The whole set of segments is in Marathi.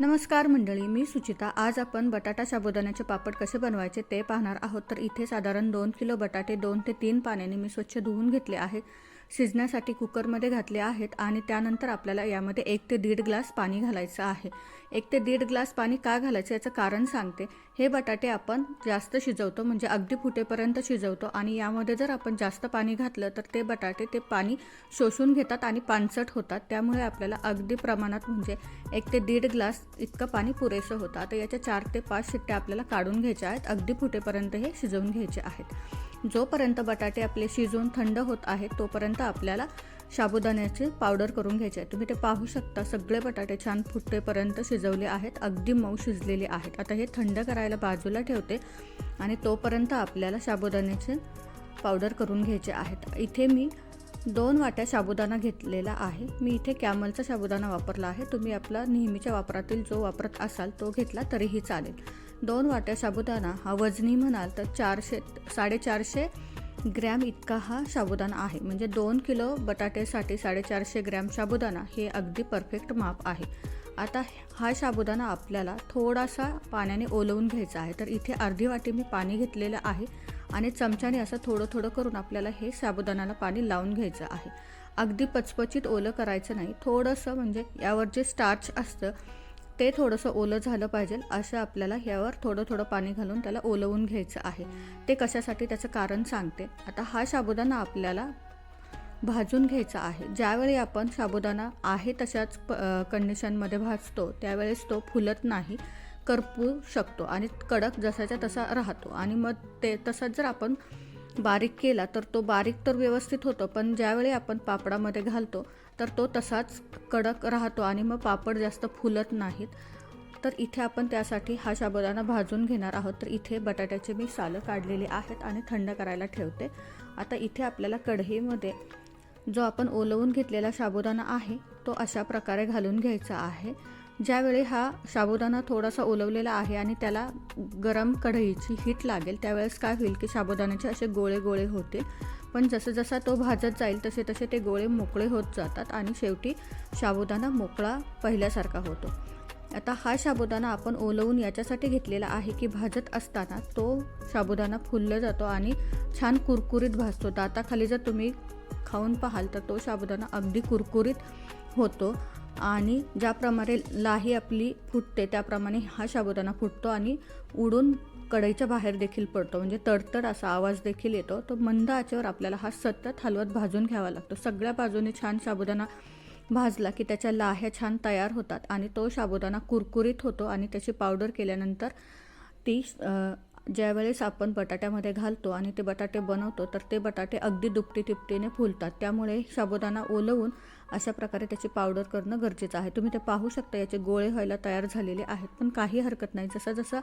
नमस्कार मंडळी मी सुचिता. आज आपण बटाटा साबुदाण्याचे पापड कसे बनवायचे ते पाहणार आहोत. तर इथे साधारण दोन किलो बटाटे दोन ते तीन पाण्याने मी स्वच्छ धुवून घेतले आहेत शिजण्यासाठी कुकरमध्ये घातले आहेत आणि त्यानंतर आपल्याला यामध्ये एक ते दीड ग्लास पाणी घालायचं आहे. एक ते दीड ग्लास पाणी का घालायचं याचं कारण सांगते. हे बटाटे आपण जास्त शिजवतो म्हणजे अगदी फुटेपर्यंत शिजवतो आणि यामध्ये जर आपण जास्त पाणी घातलं तर ते बटाटे ते पाणी शोषून घेतात आणि पानसट होतात. त्यामुळे आपल्याला अगदी प्रमाणात म्हणजे एक ते दीड ग्लास इतकं पाणी पुरेसं होतं. आता याच्या चार ते पाच शिट्ट्या आपल्याला काढून घ्यायच्या आहेत. अगदी फुटेपर्यंत हे शिजवून घ्यायचे आहेत. जोपर्यंत बटाटे आपले शिजवून थंड होत आहेत तोपर्यंत आपल्याला साबुदाण्याची पावडर करून घ्यायची आहे. तुम्ही ते पाहू शकता. सगळे बटाटे छान फुटेपर्यंत शिजवले आहेत. अगदी मऊ शिजलेले आहेत. आता हे थंड करायला बाजूला ठेवते आणि तोपर्यंत आपल्याला साबुदाण्याचे पावडर करून घ्यायचे आहेत. इथे मी दोन वाट्या साबुदाणा घेतलेला आहे. मी इथे कॅमलचा साबुदाणा वापरला आहे. तुम्ही आपला नेहमीच्या वापरातील जो वापरत असाल तो घेतला तरीही चालेल. दोन वाट्या साबुदाणा. हा वजनी म्हणाल तर चारशे साडेचारशे ग्रॅम इतका हा साबुदाणा आहे. म्हणजे दोन किलो बटाट्यासाठी साडेचारशे ग्रॅम साबुदाणा हे अगदी परफेक्ट माप आहे. आता हा साबुदाणा आपल्याला थोडासा पाण्याने ओलवून घ्यायचा आहे. तर इथे अर्धी वाटी मी पाणी घेतलेलं आहे आणि चमच्याने असं थोडं थोडं करून आपल्याला हे साबुदाण्याला पाणी लावून घ्यायचं आहे. अगदी पचपचित ओलं करायचं नाही. थोडंसं म्हणजे यावर जे स्टार्च असतं ते थोडंसं ओलं झालं पाहिजे असं आपल्याला ह्यावर थोडं थोडं पाणी घालून त्याला ओलवून घ्यायचं आहे. ते कशासाठी त्याचं कारण सांगते. आता हा साबुदाणा आपल्याला भाजून घ्यायचा आहे. ज्यावेळी आपण साबुदाणा आहे तशाच प कंडिशनमध्ये भाजतो त्यावेळेस तो फुलत नाही करपू शकतो आणि कडक जसाच्या तसा राहतो. आणि मग ते तसंच जर आपण बारीक केला तर तो बारीक तर व्यवस्थित होतो पण ज्यावेळी आपण पापडामध्ये घालतो तर तो तसाच कडक राहतो आणि मग पापड जास्त फुलत नाहीत. तर इथे आपण त्यासाठी हा साबुदाणा भाजून घेणार आहोत. तर इथे बटाट्याचे मी सालं काढलेली आहेत आणि थंड करायला ठेवते. आता इथे आपल्याला कढईमध्ये जो आपण ओलवून घेतलेला साबुदाणा आहे तो अशा प्रकारे घालून घ्यायचा आहे. ज्यावेळी हा साबुदाणा थोडासा ओलवलेला आहे आणि त्याला गरम कढईची हीट लागेल त्यावेळेस काय होईल की साबुदाण्याचे असे गोळे गोळे होतील. पण जसं जसा तो भाजत जाईल तसे तसे ते गोळे मोकळे होत जातात आणि शेवटी साबुदाणा मोकळा पहिल्यासारखा होतो. आता हा साबुदाणा आपण ओलवून याच्यासाठी घेतलेला आहे की भाजत असताना तो साबुदाणा फुलला जातो आणि छान कुरकुरीत भाजतो. दाताखाली जर तुम्ही खाऊन पाहाल तर तो साबुदाणा अगदी कुरकुरीत होतो. आणि ज्याप्रमाणे लाही आपली फुटते त्याप्रमाणे हा साबुदाणा फुटतो आणि उडून कढईच्या बाहेर देखील पडतो. म्हणजे तडतड असा आवाज देखील येतो. तो मंद आचेवर आपल्याला हा सतत हलवत भाजून घ्यावा लागतो. सगळ्या बाजूने छान साबुदाणा भाजला की त्याच्या लाह्या छान तयार होतात आणि तो साबुदाणा कुरकुरीत होतो आणि त्याची पावडर केल्यानंतर ती ज्यावेळेस आपण बटाट्यामध्ये घालतो आणि ते बटाटे बनवतो तर ते बटाटे अगदी दुपटी तिपटीने फुलतात. त्यामुळे साबुदाणा ओलवून अशा प्रकारे त्याची पावडर करणं गरजेचं आहे. तुम्ही ते पाहू शकता याचे गोळे व्हायला तयार झालेले आहेत पण काही हरकत नाही. जसं जसं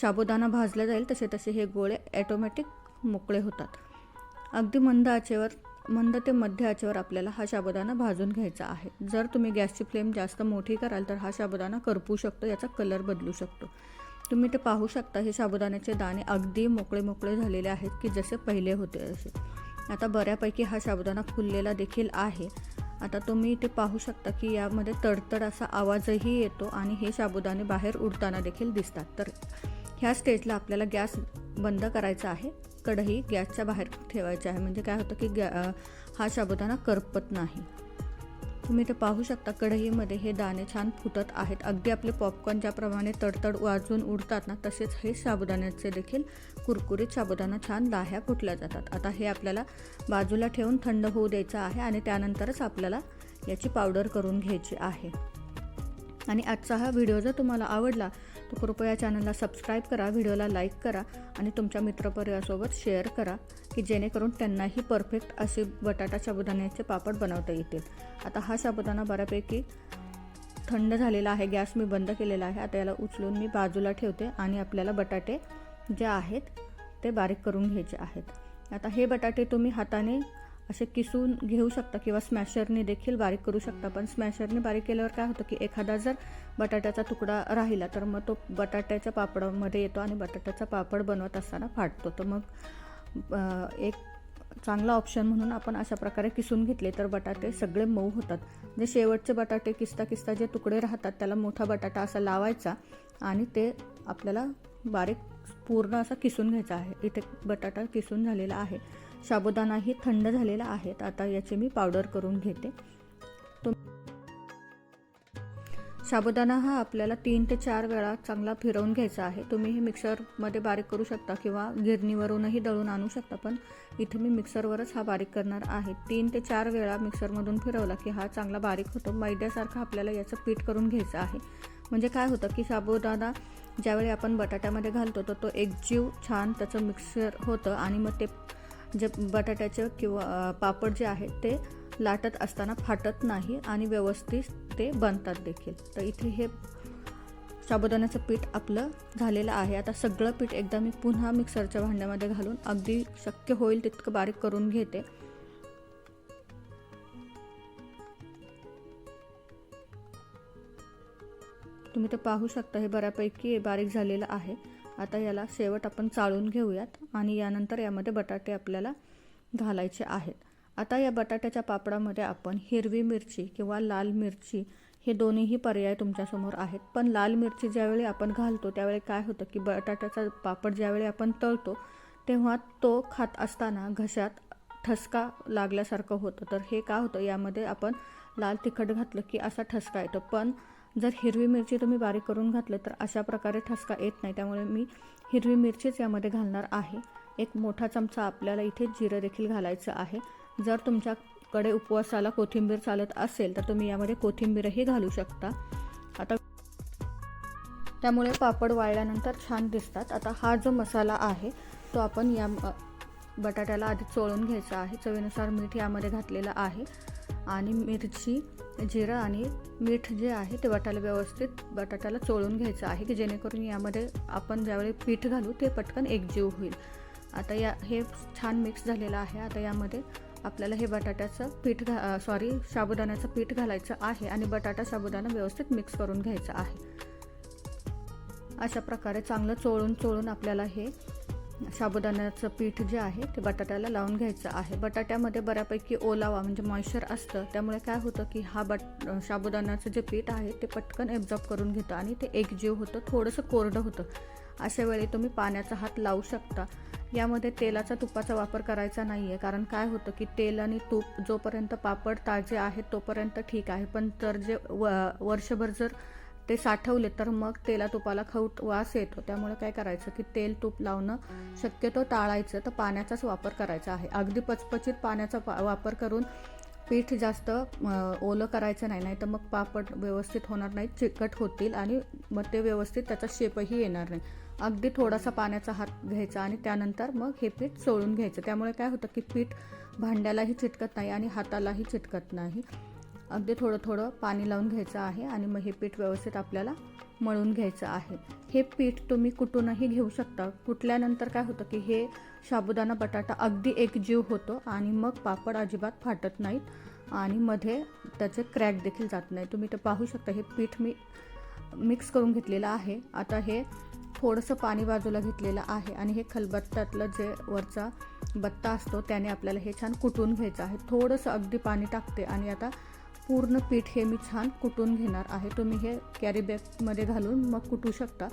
साबुदाणा भाजला जाईल तसे तसे हे गोळे ॲटोमॅटिक मोकळे होतात. अगदी मंद आचेवर मंद ते मध्य आचेवर आपल्याला हा साबुदाणा भाजून घ्यायचा आहे. जर तुम्ही गॅसची फ्लेम जास्त मोठी कराल तर हा साबुदाणा करपू शकतो याचा कलर बदलू शकतो. तुम्ही ते पाहू शकता हे साबुदाण्याचे दाणे अगदी मोकळे मोकळे झालेले आहेत की जसे पहिले होते असे आता बऱ्यापैकी हा साबुदाणा फुललेला देखील आहे. आता तुम्ही ते पाहू शकता की यामध्ये तडतड असा आवाजही येतो आणि हे साबुदाणे बाहेर उडताना देखील दिसतात. तर ह्या स्टेजला आपल्याला गॅस बंद करायचा आहे. कढई गॅसच्या बाहेर ठेवायची आहे. म्हणजे काय होतं की गॅ हा साबुदाणा करपत नाही. तुम्ही ते पाहू शकता कढईमध्ये हे दाणे छान फुटत आहेत. अगदी आपले पॉपकॉर्न ज्याप्रमाणे तडतड वाजून उडतात ना तसेच हे साबुदाण्याचे देखील कुरकुरीत साबुदाणा छान लाह्या फुटल्या जातात. आता हे आपल्याला बाजूला ठेवून थंड होऊ द्यायचं आहे आणि त्यानंतरच आपल्याला याची पावडर करून घ्यायची आहे. आणि आजचा हा व्हिडिओ जर तुम्हाला आवडला तर कृपया चॅनलला सबस्क्राईब करा व्हिडिओला लाईक करा आणि तुमच्या मित्रपरिवारासोबत शेअर करा की जेणेकरून त्यांनाही परफेक्ट असे बटाटा साबुदाण्याचे पापड बनवता येतील. आता हा साबुदाणा बऱ्यापैकी थंड झालेला आहे गॅस मी बंद केलेला आहे. आता याला उचलून मी बाजूला ठेवते आणि आपल्याला बटाटे जे आहेत ते बारीक करून घ्यायचे आहेत. आता हे बटाटे तुम्ही हाताने असे किसून घेऊ शकता किंवा स्मॅशरने देखील बारीक करू शकता. पण स्मॅशरने बारीक केल्यावर काय होतं की एखादा जर बटाट्याचा तुकडा राहिला तर मग तो बटाट्याच्या पापडामध्ये येतो आणि बटाट्याचा पापड बनवत असताना फाटतो. तर मग एक चांगला ऑप्शन म्हणून आपण अशा प्रकारे किसून घेतले तर बटाटे सगळे मऊ होतात. जे शेवटचे बटाटे किसता किसता जे तुकडे राहतात त्याला मोठा बटाटा असा लावायचा आणि ते आपल्याला बारीक पूर्ण असा किसून घ्यायचा आहे. इथे बटाटा किसून झालेला आहे. साबुदाणाही थंड झालेला आहे. आता याची मी पावडर करून घेते. तुम साबुदाणा हा आपल्याला तीन ते चार वेळा चांगला फिरवून घ्यायचा आहे. तुम्ही हे मिक्सरमध्ये बारीक करू शकता किंवा गिरणीवरूनही दळून आणू शकता पण इथे मी मिक्सरवरच हा बारीक करणार आहे. तीन ते चार वेळा मिक्सरमधून फिरवला की हा चांगला बारीक होतो. मैद्यासारखा आपल्याला याचं पीठ करून घ्यायचं आहे. म्हणजे काय होतं की साबुदाणा ज्यावेळी आपण बटाट्यामध्ये घालतो तर तो एकजीव छान त्याचं मिक्सर होतं आणि मग ते जे बटाट्याचे किंवा पापड जे आहेत ते लाटत असताना फाटत नाही आणि व्यवस्थित ते बनतात देखील. तर इथे हे साबुदाण्याचं पीठ आपलं झालेलं आहे. आता सगळं पीठ एकदा मी पुन्हा मिक्सरच्या भांड्यामध्ये घालून अगदी शक्य होईल तितकं बारीक करून घेते. तुम्ही ते पाहू शकता हे बऱ्यापैकी बारीक झालेलं आहे. आता याला शेवट आपण चाळून घेऊयात आणि यानंतर यामध्ये बटाटे आपल्याला घालायचे आहेत. आता या बटाट्याच्या पापडामध्ये आपण हिरवी मिरची किंवा लाल मिरची हे दोन्हीही पर्याय तुमच्यासमोर आहेत. पण लाल मिरची ज्यावेळी आपण घालतो त्यावेळी काय होतं की बटाट्याचा पापड ज्यावेळी आपण तळतो तेव्हा तो खात असताना घशात ठसका लागल्यासारखं होतं. तर हे का होतं? यामध्ये आपण लाल तिखट घातलं की असा ठसका येतो. पण जर हिरवी मिरची तुम्ही बारीक करून घातलं तर अशा प्रकारे ठसका येत नाही. त्यामुळे मी हिरवी मिरचीच यामध्ये घालणार आहे. एक मोठा चमचा आपल्याला इथे जिरं देखील घालायचं आहे. जर तुमच्याकडे उपवासाला कोथिंबीर चालत असेल तर तुम्ही यामध्ये कोथिंबीरही घालू शकता. आता त्यामुळे पापड वाळल्यानंतर छान दिसतात. आता हा जो मसाला आहे तो आपण या बटाट्याला आधी चोळून घ्यायचा आहे. चवीनुसार मीठ यामध्ये घातलेलं आहे. आणि मिरची जिरं आणि मीठ जे आहे ते बटाला व्यवस्थित बटाट्याला चोळून घ्यायचं आहे की जेणेकरून यामध्ये आपण ज्यावेळी पीठ घालू ते पटकन एकजीव होईल. आता या हे छान मिक्स झालेलं आहे. आता यामध्ये आपल्याला हे बटाट्याचं पीठ घा सॉरी साबुदाण्याचं पीठ घालायचं आहे आणि बटाटा साबुदाणा व्यवस्थित मिक्स करून घ्यायचं आहे. अशा प्रकारे चांगलं चोळून चोळून आपल्याला हे साबुदाण्याचं पीठ जे आहे ते बटाट्याला लावून घ्यायचं आहे. बटाट्यामध्ये बऱ्यापैकी ओलावा म्हणजे मॉइश्चर असतं. त्यामुळे काय होतं की हा बट साबुदाण्याचं जे पीठ आहे ते पटकन एब्झॉर्ब करून घेतं आणि ते एकजीव होतं थोडंसं कोरडं होतं. अशा वेळी तुम्ही पाण्याचा हात लावू शकता. यामध्ये तेलाचा तुपाचा वापर करायचा नाही आहे कारण काय होतं की तेल आणि तूप जोपर्यंत पापड ताजे आहेत तोपर्यंत ठीक आहे. पण तर जे व वर्षभर जर ते साठवले तर मग तेला तुपाला खवट वास येतो. त्यामुळे काय करायचं की तेल तूप लावणं शक्यतो टाळायचं. तर पाण्याचाच वापर करायचा आहे. अगदी पचपचित पाण्याचा वापर करून पीठ जास्त ओलं करायचं नाही. नाही तर मग पापड व्यवस्थित होणार नाही चिकट होतील आणि मग ते व्यवस्थित त्याचा शेपही येणार नाही. अगदी थोडासा पाण्याचा हात घ्यायचा आणि त्यानंतर मग हे पीठ सोळून घ्यायचं. त्यामुळे काय होतं की पीठ भांड्यालाही चिटकत नाही आणि हातालाही चिटकत नाही. अगदी थोडं थोडं पाणी लावून घ्यायचं आहे आणि मग हे पीठ व्यवस्थित आपल्याला मळून घ्यायचं आहे. हे पीठ तुम्ही कुठूनही घेऊ शकता. कुठल्यानंतर काय होतं की हे साबुदाणा बटाटा अगदी एकजीव होतो आणि मग पापड अजिबात फाटत नाहीत आणि मध्ये त्याचे क्रॅक देखील जात नाही. तुम्ही ते पाहू शकता हे पीठ मी मिक्स करून घेतलेलं आहे. आता हे थोडंसं पाणी बाजूला घेतलेलं आहे आणि हे खलबत्त्यातलं जे वरचा बत्ता असतो त्याने आपल्याला हे छान कुटून घ्यायचं आहे. थोडंसं अगदी पाणी टाकते आणि आता पूर्ण पीठ हे मी छान कुटून घेणार आहे. तुम्ही हे कॅरी बॅगमध्ये घालून मग कुटू शकता.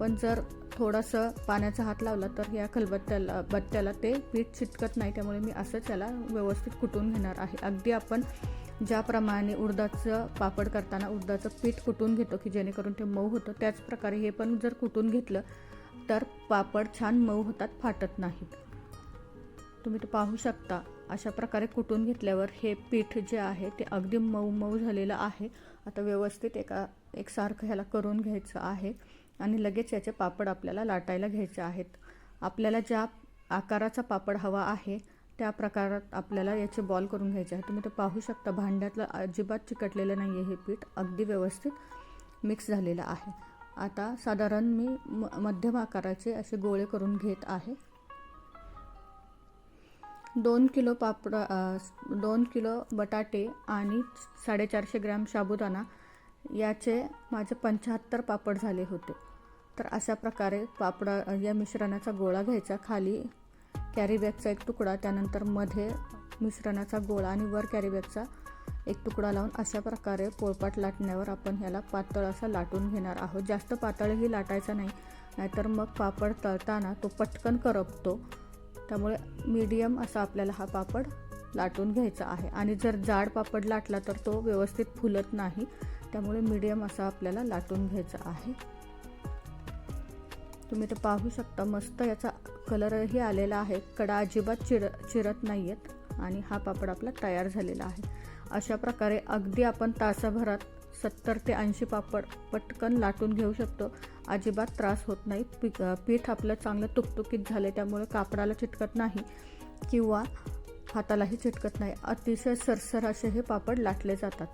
पण जर थोडंसं पाण्याचा हात लावला तर या खलबत्त्याला बत्त्याला ते पीठ चिटकत नाही. त्यामुळे मी असंच याला व्यवस्थित कुटून घेणार आहे. अगदी आपण ज्याप्रमाणे उडदाचं पापड करताना उडदाचं पीठ कुटून घेतो की जेणेकरून ते मऊ होतं त्याचप्रकारे हे पण जर कुटून घेतलं तर पापड छान मऊ होतात फाटत नाहीत. तुम्ही ते पाहू शकता. अशा प्रकारे कुटून घेतल्यावर हे पीठ जे आहे ते अगदी मऊ मऊ झालेलं आहे. आता व्यवस्थित एका एकसारखं ह्याला करून घ्यायचं आहे आणि लगेच याचे पापड आपल्याला लाटायला घ्यायचे आहेत. आपल्याला ज्या आकाराचा पापड हवा आहे त्या प्रकारात आपल्याला याचे बॉल करून घ्यायचे आहे तुम्ही ते पाहू शकता भांड्यातलं अजिबात चिकटलेलं नाही आहे हे पीठ. अगदी व्यवस्थित मिक्स झालेलं आहे. आता साधारण मी म मध्यम आकाराचे असे गोळे करून घेत आहे. दोन किलो पापड दोन किलो बटाटे आणि साडेचारशे ग्रॅम साबुदाणा याचे माझे पंच्याहत्तर पापड झाले होते. तर अशा प्रकारे पापडा या मिश्रणाचा गोळा घ्यायचा. खाली कॅरीबॅगचा एक तुकडा त्यानंतरमध्ये मिश्रणाचा गोळा आणि वर कॅरीबॅगचा एक तुकडा लावून अशा प्रकारे पोळपाट लाटण्यावर आपण ह्याला पातळ असा लाटून घेणार आहोत. जास्त पातळही लाटायचा नाही नाहीतर मग पापड तळताना तो पटकन करपतो. त्यामुळे मीडियम असा आपल्याला हा पापड लाटून घ्यायचा आहे. आणि जर जाड पापड लाटला तर तो व्यवस्थित फुलत नाही. त्यामुळे मीडियम असा आपल्याला लाटून घ्यायचा आहे. तुम्ही ते पाहू शकता मस्त याचा कलरही आलेला आहे. कडा अजिबात चिर चिरत नाही आहेत आणि हा पापड आपला तयार झालेला आहे. अशा प्रकारे अगदी आपण तासाभरात सत्तर ते ऐंशी पापड पटकन लाटून घेऊ शकतो. अजिबात त्रास होत नाही. पीठ पीठ आपलं चांगलं तुकतुकीत झालं त्यामुळे कापडाला चिटकत नाही किंवा हातालाही चिटकत नाही. अतिशय सरसर असे हे पापड लाटले जातात.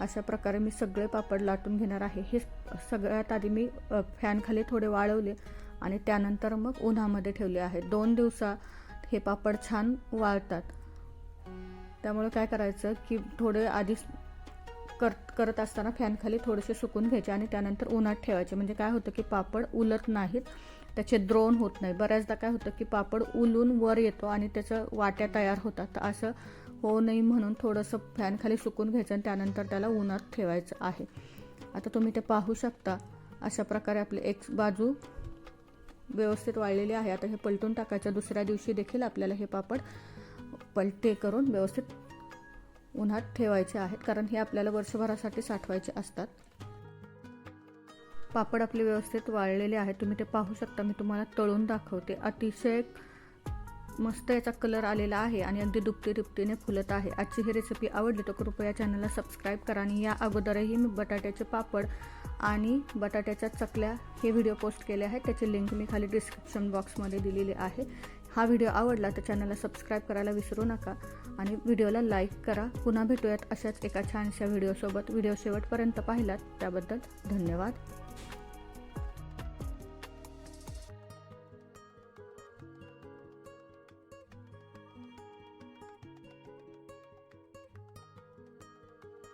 अशा प्रकारे मी सगळे पापड लाटून घेणार आहे. हे सगळ्यात आधी मी फॅनखाली थोडे वाळवले आणि त्यानंतर मग उन्हामध्ये ठेवले आहे. दोन दिवसात हे पापड छान वाळतात. त्यामुळे काय करायचं की थोडे आधी कर करत असताना फॅनखाली थोडेसे सुकून घ्यायचे आणि त्यानंतर उन्हात ठेवायचे. म्हणजे काय होतं की पापड उलत नाहीत त्याचे द्रोण होत नाही. बऱ्याचदा काय होतं की पापड उलून वर येतो आणि त्याचं वाट्या तयार होतात. तर असं होऊ नये म्हणून थोडंसं फॅनखाली सुकून घ्यायचं आणि त्यानंतर त्याला उन्हात ठेवायचं आहे. आता तुम्ही ते पाहू शकता. अशा प्रकारे आपली एक बाजू व्यवस्थित वाळलेली आहे. आता हे पलटून टाकायचं. दुसऱ्या दिवशी देखील आपल्याला हे पापड पलटे करून व्यवस्थित उन्हात ठेवायचे आहेत कारण हे आपल्याला वर्षभरासाठी साठवायचे असतात. पापड आपले व्यवस्थित वाळलेले आहेत. तुम्ही ते पाहू शकता. मी तुम्हाला तळून दाखवते. अतिशय मस्त याचा कलर आलेला आहे आणि अगदी दुपटी दुपटीने फुलत आहे. आजची ही रेसिपी आवडली तर कृपया चॅनलला सबस्क्राईब करा आणि या अगोदरही मी बटाट्याचे पापड आणि बटाट्याच्या चकल्या हे व्हिडिओ पोस्ट केले आहेत. त्याची लिंक मी खाली डिस्क्रिप्शन बॉक्समध्ये दिलेली आहे. हा व्हिडिओ आवडला तर चॅनलला सबस्क्राईब करायला विसरू नका आणि व्हिडिओला लाईक करा. पुन्हा भेटूयात अशाच एका छानशा व्हिडिओसोबत. व्हिडिओ शेवटपर्यंत पाहिलात त्याबद्दल धन्यवाद.